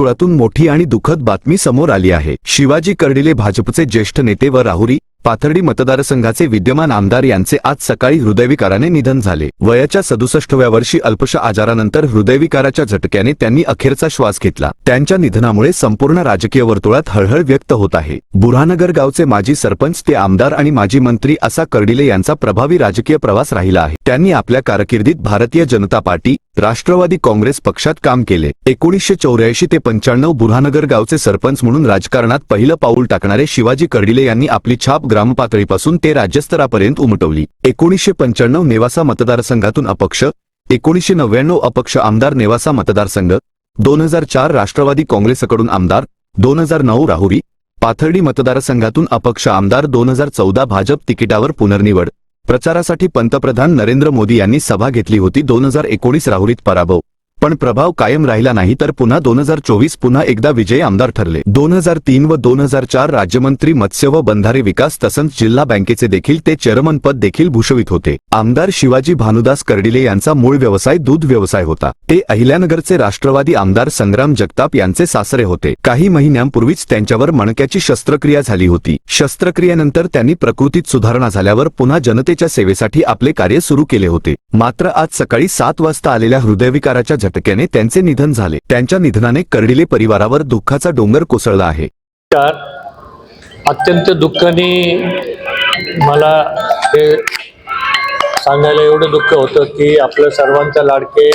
वर्तुळातून मोठी आणि दुःखद बातमी समोर आली आहे. शिवाजी कर्डिले भाजपचे ज्येष्ठ नेते व राहुरी पाथर्डी मतदारसंघाचे विद्यमान आमदार यांचे आज सकाळी हृदयविकाराने निधन झाले. वयाच्या सदुसष्टव्या वर्षी अल्पशा आजारानंतर हृदयविकाराच्या झटक्याने त्यांनी अखेरचा श्वास घेतला. त्यांच्या निधनामुळे संपूर्ण राजकीय वर्तुळात हळहळ व्यक्त होत आहे. बुरहानगर गावचे माजी सरपंच ते आमदार आणि माजी मंत्री असा कर्डिले यांचा प्रभावी राजकीय प्रवास राहिला आहे. त्यांनी आपल्या कारकिर्दीत भारतीय जनता पार्टी राष्ट्रवादी काँग्रेस पक्षात काम केले. एकोणीसशे चौऱ्याऐंशी ते पंच्याण्णव बुरहानगर गावचे सरपंच म्हणून राजकारणात पहिलं पाऊल टाकणारे शिवाजी कर्डिले यांनी आपली छाप ग्रामपातळीपासून ते राज्यस्तरापर्यंत उमटवली. एकोणीसशे पंच्याण्णव नेवासा मतदारसंघातून अपक्ष एकोणीसशे नव्याण्णव अपक्ष आमदार नेवासा मतदारसंघ दोन हजार चार राष्ट्रवादी काँग्रेसकडून आमदार दोन हजार नऊ राहुरी पाथर्डी मतदारसंघातून अपक्ष आमदार दोन हजार चौदा भाजप तिकिटावर पुनर्निवड. प्रचारासाठी पंतप्रधान नरेंद्र मोदी यांनी सभा घेतली होती दोन हजार एकोणीस राहुरीत पराभव. पण प्रभाव कायम राहिला नाही तर पुन्हा दोन हजार चोवीस पुन्हा एकदा विजयी आमदार ठरले. दोन हजार तीन व दोन हजार चार राज्यमंत्री मत्स्य व बंधारे विकास तसंच जिल्हा बँकेचे देखील ते चेअरमन पद देखील भूषवित होते. आमदार शिवाजी भानुदास कर्डिले यांचा मूळ व्यवसाय दूध व्यवसाय होता. ते अहिल्यानगरचे राष्ट्रवादी आमदार संग्राम जगताप यांचे सासरे होते. काही महिन्यांपूर्वीच त्यांच्यावर मणक्याची शस्त्रक्रिया झाली होती. शस्त्रक्रियेनंतर त्यांनी प्रकृतीत सुधारणा झाल्यावर पुन्हा जनतेच्या सेवेसाठी आपले कार्य सुरू केले होते. मात्र आज सकाळी सात वाजता आलेल्या हृदयविकाराच्या झटक्याने त्यांचे निधन झाले. त्यांच्या निधनाने कर्डिले परिवारावर दुःखाचा डोंगर कोसळला आहे. अत्यंत दुःखाने मला हे सांगायला एवढं दुःख होतं की आपलं सर्वांचा लाडके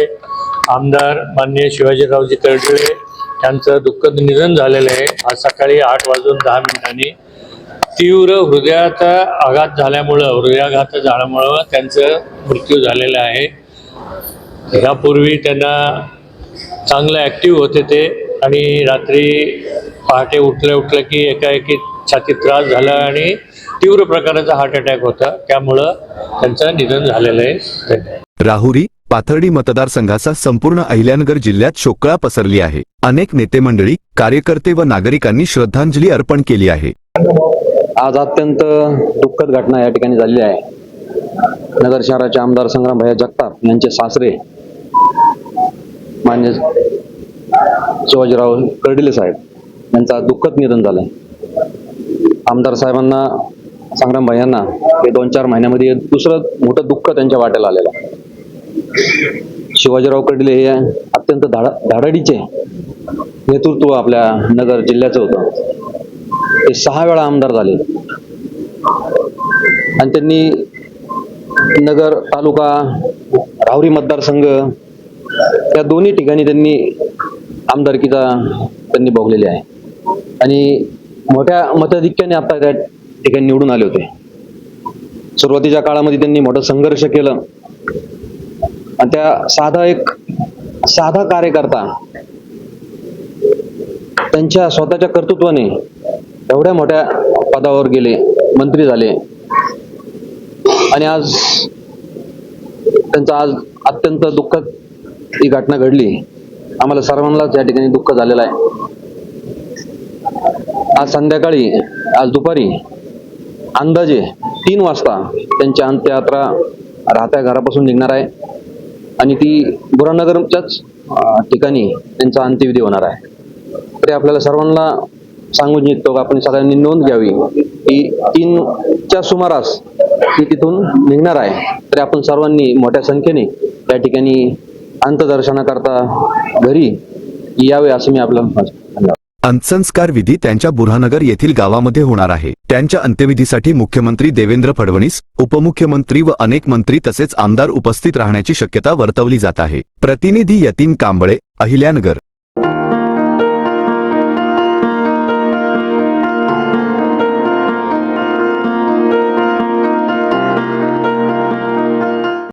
आमदार माननीय शिवाजीरावजी कर्डिले यांचं दुःखद निधन झालेलं आहे. आज सकाळी आठ वाजून दहा मिनिटांनी तीव्र हृदयाचा आघात झाल्यामुळं हृदयाघात झाल्यामुळं त्यांचं मृत्यू झालेला आहे. यापूर्वी त्यांना चांगलं ॲक्टिव्ह होते ते आणि रात्री पहाटे उठल्या उठलं की एकाएकी छातीत त्रास झाला आणि तीव्र प्रकारचा हार्ट अटॅक होता. त्यामुळं त्यांचं निधन झालेलं आहे. राहुरी पाथर्डी मतदारसंघाचा संपूर्ण अहिल्यानगर जिल्ह्यात शोकळा पसरली आहे. अनेक नेते मंडळी कार्यकर्ते व नागरिकांनी श्रद्धांजली अर्पण केली आहे. आज अत्यंत दुःखद घटना या ठिकाणी झालेली आहे. नगर शहराचे आमदार संग्राम भैया जगताप यांचे सासरे मान्य शिवाजीराव कर्डिले साहेब यांचा दुःखद निधन झालंय आमदार साहेबांना संग्राम यांना हे दोन चार महिन्यामध्ये दुसरं मोठं दुःख त्यांच्या वाट्याला आलेलं शिवाजीराव कर्डिले हे अत्यंत धाडा धाडाडीचे नेतृत्व आपल्या नगर जिल्ह्याचं होतं. ते सहा वेळा आमदार झाले. आणि त्यांनी नगर तालुका राहुरी मतदारसंघ या दोन्ही ठिकाणी त्यांनी आमदारकीचा त्यांनी भोगलेली आहे. आणि मोठ्या मताधिक्याने आता त्या ठिकाणी निवडून आले होते. सुरुवातीच्या काळामध्ये त्यांनी मोठा संघर्ष केलं. आणि त्या साधा एक साधा कार्यकर्ता त्यांच्या स्वतःच्या कर्तृत्वाने एवढ्या मोठ्या पदावर गेले मंत्री झाले. आणि आज त्यांचा आज अत्यंत दुःखद ही घटना घडली. आम्हाला सर्वांनाच या ठिकाणी दुःख झालेलं आहे. आज संध्याकाळी आज दुपारी अंदाजे तीन वाजता त्यांची अंत्ययात्रा राहत्या घरापासून निघणार आहे आणि ती बुरानगरच्याच ठिकाणी त्यांचा अंत्यविधी होणार आहे. तरी आपल्याला सर्वांना सांगून इच्छितो आपण सगळ्यांनी नोंद घ्यावी की तीनच्या सुमारास ती तिथून निघणार आहे. तरी आपण सर्वांनी मोठ्या संख्येने त्या ठिकाणी अंतदर्शनाकरता घरी यावे असं मी आपलं अंत्यसंस्कार विधी त्यांच्या बुरहानगर येथील गावामध्ये होणार आहे. त्यांच्या अंत्यविधीसाठी मुख्यमंत्री देवेंद्र फडणवीस उपमुख्यमंत्री व अनेक मंत्री तसेच आमदार उपस्थित राहण्याची शक्यता वर्तवली जात आहे. प्रतिनिधी यतीन कांबळे अहिल्यानगर.